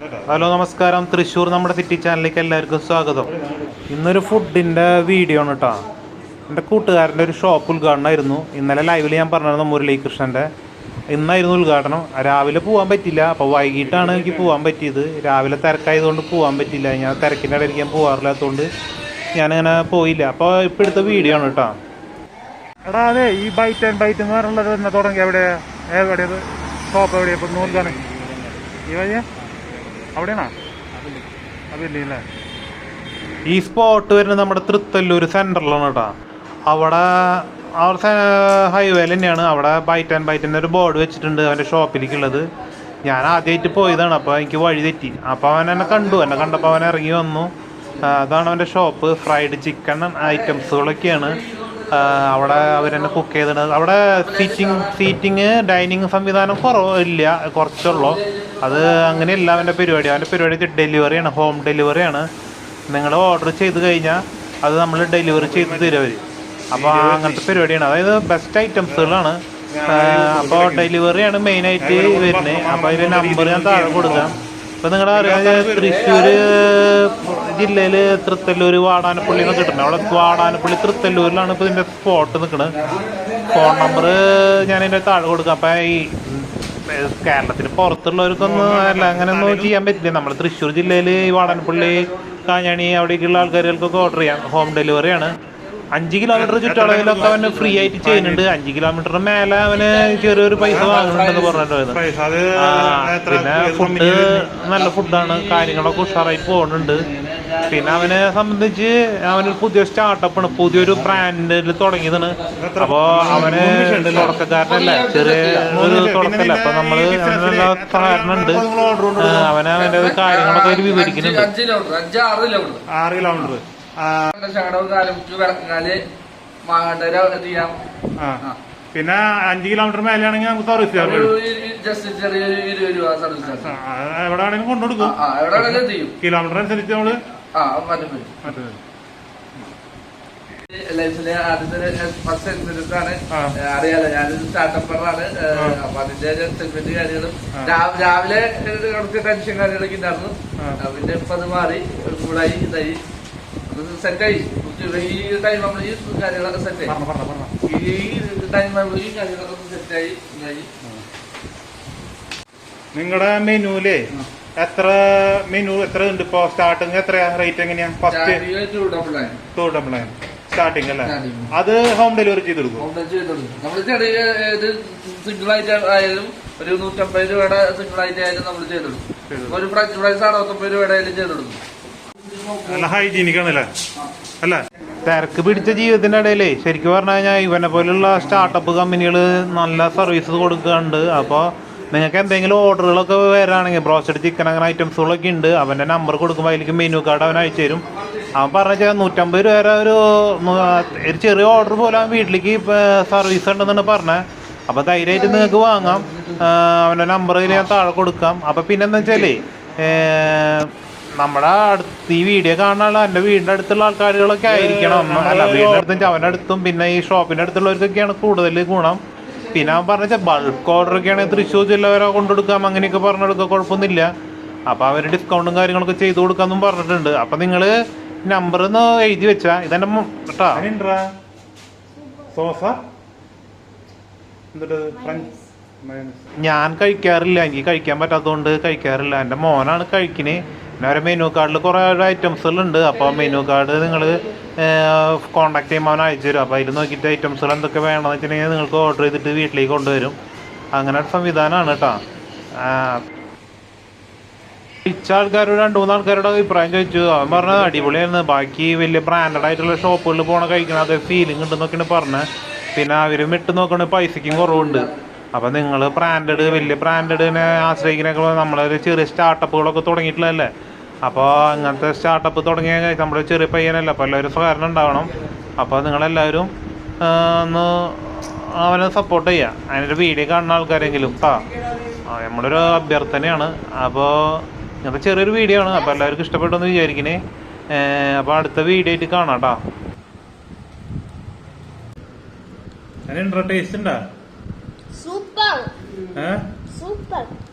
Hello നമസ്കാരം. തൃശ്ശൂർ നമ്മുടെ city ചാനലിലേക്ക് എല്ലാവർക്കും സ്വാഗതം. ഇന്നൊരു ഫുഡിന്റെ വീഡിയോ ആണ് കേട്ടോ എന്റെ കൂട്ടുകാരന്റെ ഒരു ഷോപ്പ് ഉദ്ഘാടനമായിരുന്നു ഇന്നലെ ലൈവിൽ ഞാൻ പറഞ്ഞിരുന്നു മുരളീകൃഷ്ണന്റെ ഇന്നായിരുന്നു ഉദ്ഘാടനം. രാവിലെ പോകാൻ പറ്റില്ല. അപ്പോൾ വൈകിട്ടാണ് എനിക്ക് പോകാൻ പറ്റിയത്. രാവിലെ തിരക്കായതുകൊണ്ട് പോകാൻ പറ്റില്ല. ഞാൻ തിരക്കിന്റെ ഇടയിൽ ഞാൻ പോകാറില്ലാത്തതുകൊണ്ട് ഞാനിങ്ങനെ പോയില്ല. അപ്പോൾ ഇപ്പോൾ എടുത്ത വീഡിയോ ആണ് കേട്ടോ എടാ അതെ ഈ ബൈറ്റ് ആൻഡ് ബൈറ്റ് എന്ന് പറഞ്ഞുള്ളത് തുടങ്ങി എവിടെയാണ് എവിടെയത് ഷോപ്പ് എവിടെയാണ് ഇപ്പം നൂൽക്കാണ് ഈ വഴിയാ? അവിടെയാണോ? അതില്ലേ. ഈ സ്പോട്ട് വരുന്നത് നമ്മുടെ തൃത്തല്ലൂർ സെന്ററിലാണ് കേട്ടോ. അവിടെ അവിടെ ഹൈവേയിൽ തന്നെയാണ്. അവിടെ ബൈറ്റ് ആൻഡ് ബൈറ്റ് ഒരു ബോർഡ് വെച്ചിട്ടുണ്ട് അവന്റെ ഷോപ്പിലേക്കുള്ളത് ഞാൻ ആദ്യമായിട്ട് പോയതാണ്. അപ്പോൾ എനിക്ക് വഴി തെറ്റി. അപ്പോൾ അവൻ എന്നെ കണ്ടു. എന്നെ കണ്ടപ്പോൾ അവൻ ഇറങ്ങി വന്നു. അതാണ് അവന്റെ ഷോപ്പ് ഫ്രൈഡ് ചിക്കൻ ഐറ്റംസുകളൊക്കെയാണ് അവിടെ അവരെന്നെ കുക്ക് ചെയ്തിട്ടുണ്ട് അവിടെ സീറ്റിംഗ് സീറ്റിംഗ് ഡൈനിങ് സംവിധാനം കുറവില്ല കുറച്ചുള്ളൂ. അത് അങ്ങനെയല്ല അവന്റെ പരിപാടി. അവന്റെ പരിപാടി ഡെലിവറിയാണ് ഹോം ഡെലിവറിയാണ്. നിങ്ങൾ ഓർഡർ ചെയ്ത് കഴിഞ്ഞാൽ അത് നമ്മൾ ഡെലിവറി ചെയ്ത് തരും അവർ അപ്പോൾ അങ്ങനത്തെ പരിപാടിയാണ്. അതായത് ബെസ്റ്റ് ഐറ്റംസുകളാണ് അപ്പോൾ ഡെലിവറിയാണ് മെയിനായിട്ട് വരുന്നത് അപ്പോൾ അതിന്റെ നമ്പർ ഞാൻ താഴെ കൊടുക്കാം. ഇപ്പം നിങ്ങളുടെ അറിയാം തൃശ്ശൂർ ജില്ലയിൽ തൃത്തല്ലൂർ വാടാനപ്പള്ളി എന്നൊക്കെ കിട്ടുന്നത് അവിടെ വാടാനപ്പള്ളി തൃത്തല്ലൂരിലാണ് ഇപ്പോൾ ഇതിന്റെ സ്പോട്ട് നിൽക്കുന്നത് ഫോൺ നമ്പർ ഞാൻ ഇതിന്റെ താഴെ കൊടുക്കാം. അപ്പോൾ ഈ കേരളത്തിന് പുറത്തുള്ളവർക്കൊന്നും അല്ല അങ്ങനെയൊന്നും ചെയ്യാൻ പറ്റില്ല. നമ്മൾ തൃശ്ശൂർ ജില്ലയിൽ ഈ കാഞ്ഞണി കാഞ്ഞാണി അവിടേക്കുള്ള ആൾക്കാരുകൾക്കൊക്കെ ഓർഡർ ചെയ്യാം. ഹോം ഡെലിവറിയാണ് അഞ്ച് കിലോമീറ്റർ ചുറ്റളവിലൊക്കെ അവന് ഫ്രീ ആയിട്ട് ചെയ്യുന്നുണ്ട്. അഞ്ച് കിലോമീറ്ററിന് മേലെ അവന് ചെറിയൊരു പൈസ വാങ്ങുന്നുണ്ടെന്ന് പറഞ്ഞിട്ട് പിന്നെ ഫുഡ് നല്ല ഫുഡാണ് കാര്യങ്ങളൊക്കെ ഉഷാറായി പോകുന്നുണ്ട്. പിന്നെ അവനെ സംബന്ധിച്ച് അവനൊരു പുതിയ സ്റ്റാർട്ടപ്പാണ് പുതിയൊരു ബ്രാൻഡിൽ തുടങ്ങിയതാണ്. അപ്പോൾ അവന് തുടക്കക്കാരനല്ല? ചെറിയ ഒരു തുടക്കമല്ല അപ്പൊ നമ്മൾ കാരണുണ്ട് ഉണ്ട്. അവന് അവന്റെ കാര്യങ്ങളൊക്കെ ഒരു വിവരിക്കുന്നുണ്ട്. ആറ് കിലോമീറ്റർ. പിന്നെ അഞ്ച് കിലോമീറ്റർ മേലെയാണെങ്കിൽ നമുക്ക് സർവീസ് ചെയ്യാൻ ഒരു പറ്റും ജസ്റ്റ് ചെറിയൊരു ഇരുപത് രൂപ സർവീസ് ചാർജ് എവിടെ ആണെങ്കിലും കൊണ്ടുകൊടുക്കും. ആ എവിടെ ചെയ്യും? കിലോമീറ്റർ അനുസരിച്ച് നമ്മൾ ആ പറ്റും പറ്റും ലൈഫിലെ ആദ്യത്തെ ഫസ്റ്റ് എക്സ്പീരിയൻസ് ആണ് അറിയാലോ ഞാനൊരു സ്റ്റാർട്ടപ്പറാണ് അപ്പൊ അതിന്റെ സെഗ്മെന്റ് കാര്യങ്ങളും. രാവിലെ ഒരു കുറച്ച് ടെൻഷൻ കാര്യങ്ങളൊക്കെ ഉണ്ടായിരുന്നു പിന്നെ ഇപ്പൊ അത് മാറി ഒരു കൂടായി ഇതായി. സെറ്റായി ഈ ടൈം നമ്മൾ ഈ കാര്യങ്ങളൊക്കെ സെറ്റായി ഈ ടൈം ഈ കാര്യങ്ങളൊക്കെ സെറ്റായി ഇതായി. നിങ്ങളുടെ മെനുവിലെ എത്ര മെനു എത്ര ഉണ്ട് ഇപ്പൊ? സ്റ്റാർട്ടിങ് എത്രയാ? റേറ്റ് എങ്ങനെയാ? First two double nine starting അല്ലേ? അത് ഹോം ഡെലിവറി ചെയ്ത് കൊടുക്കും. നമ്മൾ ചെറിയ സിംഗിൾ ആയിട്ട് ആയാലും ഒരു നൂറ്റമ്പത് രൂപയുടെ സിംഗിൾ ആയിട്ട് ആയാലും നമ്മൾ ചെയ്ത് ചെയ്ത് കൊടുക്കും. ഒരു ഫ്രഞ്ച് ഫ്രൈസ് അറുപത്തൊമ്പത് രൂപയുടെ ആയാലും ചെയ്ത് കൊടുക്കും. നല്ല ഹൈജീനിക് ആണല്ലേ? അല്ലേ? തിരക്ക് പിടിച്ച ജീവിതത്തിന്റെ ഇടയിലേ ശരിക്കും പറഞ്ഞു കഴിഞ്ഞാൽ ഇവനെ പോലുള്ള സ്റ്റാർട്ടപ്പ് കമ്പനികൾ നല്ല സർവീസ് കൊടുക്കുന്നുണ്ട്. അപ്പോൾ നിങ്ങൾക്ക് എന്തെങ്കിലും ഓർഡറുകളൊക്കെ വരാണെങ്കിൽ ബ്രോസ്റ്റഡ് ചിക്കൻ അങ്ങനെ ഐറ്റംസുകളൊക്കെ ഉണ്ട്. അവന്റെ നമ്പർ കൊടുക്കുമ്പോൾ അതിലേക്ക് മെനു കാർഡ് അവൻ അയച്ചു തരും. അവൻ പറഞ്ഞാൽ നൂറ്റമ്പത് രൂപ വരെ ഒരു ഒരു ചെറിയ ഓർഡർ പോലെ അവൻ വീട്ടിലേക്ക് സർവീസ് ഉണ്ടെന്നാണ് പറഞ്ഞത് അപ്പോൾ ധൈര്യമായിട്ട് നിങ്ങൾക്ക് വാങ്ങാം. അവന്റെ നമ്പർ ഞാൻ താഴെ കൊടുക്കാം. അപ്പോൾ പിന്നെ എന്താ വെച്ചാലേ നമ്മുടെ അടുത്ത് ഈ വീഡിയോ കാണാനുള്ള എന്റെ വീടിന്റെ അടുത്തുള്ള ആൾക്കാരുകളൊക്കെ ആയിരിക്കണം. അല്ല വീടിന്റെ അടുത്തും അവന്റെ അടുത്തും പിന്നെ ഈ ഷോപ്പിന്റെ അടുത്തുള്ളവർക്കൊക്കെയാണ് കൂടുതൽ ഗുണം. പിന്നെ അവൻ പറഞ്ഞ ബൾക്ക് ഓർഡർ ആണെങ്കിൽ തൃശ്ശൂർ ജില്ല വരെ കൊണ്ടുകൊടുക്കാം അങ്ങനെയൊക്കെ പറഞ്ഞെടുക്കുക കുഴപ്പമൊന്നുമില്ല. അപ്പോൾ അവർ ഡിസ്കൗണ്ടും കാര്യങ്ങളൊക്കെ ചെയ്തു കൊടുക്കാമെന്നും പറഞ്ഞിട്ടുണ്ട്. അപ്പം നിങ്ങൾ നമ്പർ ഒന്ന് എഴുതി വെച്ചാ ഇതെന്റെ കേട്ടാ സോസ എന്നിട്ട് ഞാൻ കഴിക്കാറില്ല. എനിക്ക് കഴിക്കാൻ പറ്റാത്തതുകൊണ്ട് കഴിക്കാറില്ല. എന്റെ മോനാണ് കഴിക്കണേ. അവരെ മെനു കാർഡിൽ കുറേ ഐറ്റംസുകളുണ്ട് അപ്പോൾ മെനു കാർഡ് നിങ്ങൾ കോണ്ടാക്ട് ചെയ്യുമ്പോൾ അവൻ അയച്ചു തരും. അപ്പോൾ അതിൽ നോക്കിയിട്ട് ഐറ്റംസുകൾ എന്തൊക്കെ വേണമെന്ന് വെച്ചിട്ടുണ്ടെങ്കിൽ നിങ്ങൾക്ക് ഓർഡർ ചെയ്തിട്ട് വീട്ടിലേക്ക് കൊണ്ടുവരും. അങ്ങനെ ഒരു സംവിധാനമാണ് കേട്ടോ ഇച്ച ആൾക്കാരോട് രണ്ട് മൂന്ന് ആൾക്കാരോട് അഭിപ്രായം ചോദിച്ചു. അവൻ പറഞ്ഞത് അടിപൊളിയായിരുന്നു. ബാക്കി വലിയ ബ്രാൻഡഡ് ആയിട്ടുള്ള ഷോപ്പുകളിൽ പോണ കഴിക്കണം അതേ ഫീലിംഗ് ഉണ്ടെന്നൊക്കെയാണ് പറഞ്ഞത് പിന്നെ അവരും ഇട്ട് നോക്കണ പൈസയ്ക്കും കുറവുണ്ട്. അപ്പം നിങ്ങൾ ബ്രാൻഡഡ് വലിയ ബ്രാൻഡഡിനെ ആശ്രയിക്കുന്നൊക്കെ നമ്മളൊരു ചെറിയ സ്റ്റാർട്ടപ്പുകളൊക്കെ തുടങ്ങിയിട്ടുള്ളതല്ലേ? അപ്പോൾ അങ്ങനത്തെ സ്റ്റാർട്ടപ്പ് തുടങ്ങിയ നമ്മുടെ ചെറിയ പയ്യനല്ല അപ്പോൾ എല്ലാവരും സഹകരണം ഉണ്ടാവണം. അപ്പോൾ നിങ്ങളെല്ലാവരും ഒന്ന് അവനെ സപ്പോർട്ട് ചെയ്യുക അതിനൊരു വീഡിയോ കാണുന്ന ആൾക്കാരെങ്കിലും. ആ നമ്മളൊരു നമ്മുടെ ഒരു അഭ്യർത്ഥനയാണ്. അപ്പോൾ ഇങ്ങനത്തെ ചെറിയൊരു വീഡിയോ ആണ്. അപ്പോൾ എല്ലാവർക്കും ഇഷ്ടപ്പെട്ടെന്ന് വിചാരിക്കണേ. അപ്പോൾ അടുത്ത വീഡിയോ ആയിട്ട് കാണാം കേട്ടോ ടേസ്റ്റ് ഉണ്ടാ? Super super.